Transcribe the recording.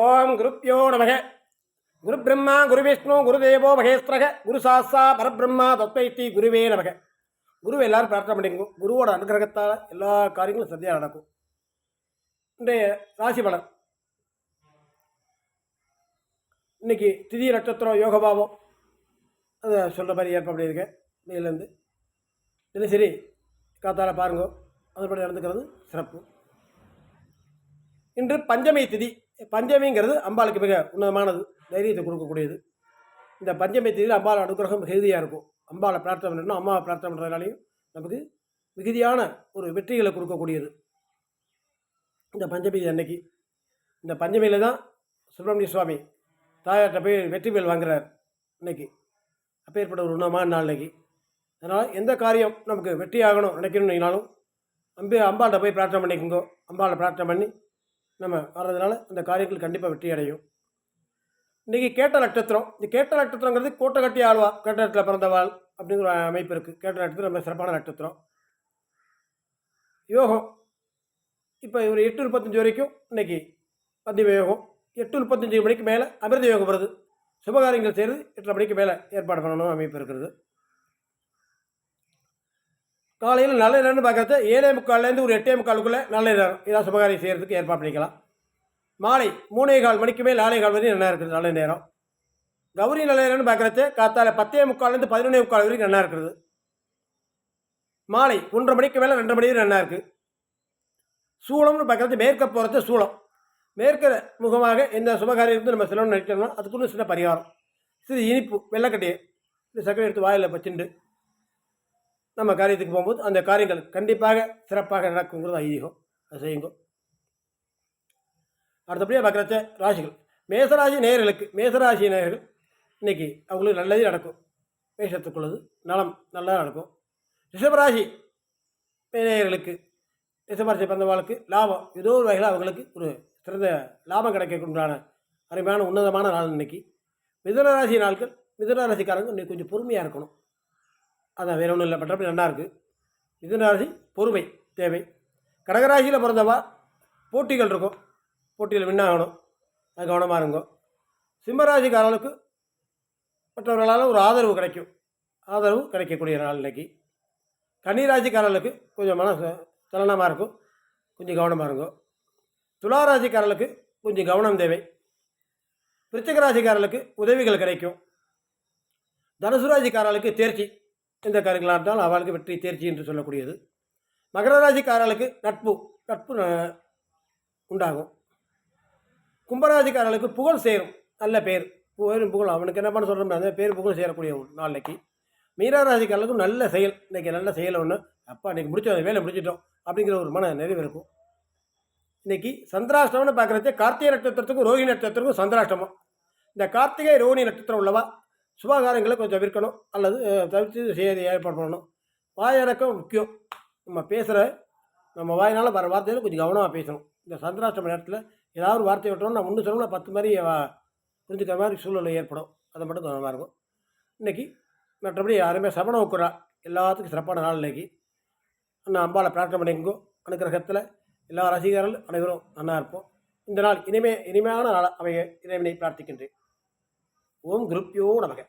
ஓம் குருப்பியோ நமக. குரு பிரம்மா குரு விஷ்ணு குருதேவோ மகேஸ்வரக. குரு சாஸ்தா பரபிரம்மா தத்வைத்தி குருவே நமக. குரு எல்லாரும் பிரார்த்தனை பண்ணிக்கோ குருவோட அனுகிரகத்தால் எல்லா காரியங்களும் சத்தியாக நடக்கும். இன்றைய ராசி பலன். இன்னைக்கு திதி நட்சத்திரம் யோகபாவம் அதை சொல்கிற மாதிரி ஏற்பாடு இருக்கேன் இன்னையிலேருந்து. தினசரி காத்தால பாருங்க. அதுபடி நடந்துக்கிறது சிறப்பு. இன்று பஞ்சமி திதி. பஞ்சமிங்கிறது அம்பாளுக்கு மிக உன்னதமானது தைரியத்தை கொடுக்கக்கூடியது. இந்த பஞ்சமி தேதியில் அம்பாள் அனுகிரகம் மிகுதியாக இருக்கும். அம்பாளை பிரார்த்தனை பண்ணணும் அம்மாவை பிரார்த்தனை பண்ணுறதுனாலையும் நமக்கு மிகுதியான ஒரு வெற்றிகளை கொடுக்கக்கூடியது. இந்த பஞ்சமி அன்னைக்கு. இந்த பஞ்சமியில் தான் சுப்பிரமணிய சுவாமி தாயார்கிட்ட போய் வெற்றி மேல் வாங்குறார் இன்னைக்கு அப்பேற்பட்ட ஒரு உன்னதமான நாள் இன்னைக்கு அதனால் எந்த காரியம் நமக்கு வெற்றி ஆகணும் நினைக்கணும்னாலும் அம்பி அம்பாள்கிட்ட போய் பிரார்த்தனை பண்ணிக்கோங்க. அம்பாளை பிரார்த்தனை பண்ணி நம்ம வர்றதுனால அந்த காரியங்கள் கண்டிப்பாக வெற்றி அடையும் இன்றைக்கி கேட்ட நட்சத்திரம் இந்த கேட்ட நட்சத்திரங்கிறது கோட்டை கட்டி ஆழ்வா கேட்ட இடத்துல பிறந்தவாள் அப்படிங்கிற ஒரு அமைப்பு இருக்குது கேட்ட நட்சத்திரம் ரொம்ப சிறப்பான நட்சத்திரம். யோகம். இப்போ ஒரு எட்டு முப்பத்தஞ்சு வரைக்கும் இன்னைக்கு மத்திய யோகம். எட்டு முப்பத்தஞ்சு மணிக்கு மேலே அமிர்த யோகம் வருது. சுபகாரியங்கள் செய்கிறது எட்டரை மணிக்கு மேலே ஏற்பாடு பண்ணணும் அமைப்பு இருக்கிறது. காலையில் நல்ல நேரம்னு பார்க்கறது ஏழே முக்கால்லேருந்து ஒரு எட்டே முக்காலுக்குள்ளே நல்ல நேரம். இதான் சுபகாரியம் செய்கிறதுக்கு ஏற்பாடு பண்ணிக்கலாம். மாலை மூணே கால் மணிக்கு மேல் நாலே கால் வரைக்கும் நல்லா இருக்குது நல்ல நேரம். கௌரி நல்ல நேரம்னு பார்க்குறது காத்தால பத்தே முக்கால்லேருந்து பதினொன்னே முக்கால் வரைக்கும் நல்லா இருக்கிறது. மாலை ஒன்றரை மணிக்கு மேலே ரெண்டரை மணி வரைக்கும் நல்லா இருக்குது சூளம்னு பார்க்குறது மேற்க போகிறது சூளம். மேற்க முகமாக இந்த சுபகாரியத்துக்கு நம்ம செலவு நினைக்கணும்னா அதுக்குன்னு சின்ன பரிகாரம். சிறு இனிப்பு வெள்ளக்கட்டையை. இந்த சர்க்கரை எடுத்து வாயில் வச்சுட்டு நம்ம காரியத்துக்கு போகும்போது அந்த காரியங்கள் கண்டிப்பாக சிறப்பாக நடக்குங்கிறது ஐதீகம். அது செய்யுங்க. அடுத்தபடியாக பார்க்குறச்ச ராசிகள். மேசராசி நேயர்களுக்கு மேசராசி நேயர்கள் இன்னைக்கு அவங்களுக்கு நல்லதே நடக்கும். மேஷத்துக்குள்ளது நலம் நல்லா நடக்கும். ரிஷபராசி நேயர்களுக்கு ரிஷபராசி பிறந்தவாளுக்கு லாபம். ஏதோ ஒரு வகையில் அவங்களுக்கு ஒரு சிறந்த லாபம் கிடைக்கக்குண்டான அருமையான உன்னதமான நாள் இன்னைக்கு. மிதனராசி நாட்கள் மிதனராசிக்காரங்க இன்னைக்கு கொஞ்சம் பொறுமையாக இருக்கணும். அதான் வேற ஒன்றும் இல்லை மற்றபடி நல்லா இருக்குது மிதுனராசி பொறுமை தேவை. கடகராசியில் பிறந்தவா போட்டிகள் இருக்கும். போட்டியில் வின்னாகணும் அது கவனமாக இருங்கோ. சிம்மராசிக்காரர்களுக்கு மற்றவர்களால் ஒரு ஆதரவு கிடைக்கும். ஆதரவு கிடைக்கக்கூடிய நாள் இன்றைக்கி கன்னிராசிக்காரர்களுக்கு கொஞ்சம் மன சலனமாக இருக்கும். கொஞ்சம் கவனமாக இருக்கும் துளாராசிக்காரர்களுக்கு கொஞ்சம் கவனம் தேவை. விருச்சிக ராசிக்காரர்களுக்கு உதவிகள் கிடைக்கும். தனுசு ராசிக்காரர்களுக்கு தேர்ச்சி. எந்த காரியங்களாக இருந்தாலும் அவளுக்கு வெற்றி தேர்ச்சி என்று சொல்லக்கூடியது. மகர ராசிக்காரர்களுக்கு நட்பு நட்பு உண்டாகும். கும்பராசிக்காரர்களுக்கு புகழ் சேரும் நல்ல பேர். புகழும் புகழ் அவனுக்கு என்ன பண்ண சொல்கிறோம் அந்த பேர் புகழ் சேரக்கூடிய ஒரு நாளைக்கு. மீனராசிக்காரர்களுக்கும் நல்ல செயல் இன்றைக்கி நல்ல செயல் ஒன்று அப்பா இன்றைக்கி முடிச்சோம் அந்த வேலை முடிச்சிட்டோம் அப்படிங்கிற ஒரு மன நிறைவு இருக்கும். இன்னைக்கு சந்திராஷ்டமம்னு பார்க்குறது கார்த்திகை நட்சத்திரத்துக்கும் ரோஹிணி நட்சத்திரத்துக்கும் சந்திராஷ்டமம். இந்த கார்த்திகை ரோஹிணி நட்சத்திரம் உள்ளவா? சுபகாரங்களை கொஞ்சம் தவிர்க்கணும் அல்லது தவிர்த்து செய்ய ஏற்பாடு பண்ணணும். வாயடக்கம் முக்கியம். நம்ம பேசுகிற நம்ம வாயினால் வர வார்த்தையில் கொஞ்சம் கவனமாக பேசணும். இந்த சந்திராஷ்டம நேரத்தில் ஏதாவது ஒரு வார்த்தை விட்டோம்னா நான் ஒன்று சொல்லணும்னா பத்து மாதிரி புரிஞ்சுக்கிற மாதிரி சூழ்நிலை ஏற்படும். அதை மட்டும் கவனமாக இருக்கும். இன்றைக்கி மற்றபடி யாருமே சபணம் உக்குறா எல்லாத்துக்கும் சிறப்பான நாள் இன்றைக்கி நான் அம்பாளை பிரார்த்தனை பண்ணிக்கோ அனுகிரகத்தில் எல்லா ரசிகர்கள் அனைவரும் நல்லா இருப்போம். இந்த நாள் இனிமே இனிமையான நாள் அமைய இறைவனை பிரார்த்திக்கின்றேன். ஓம் குருப்பியோ நமக.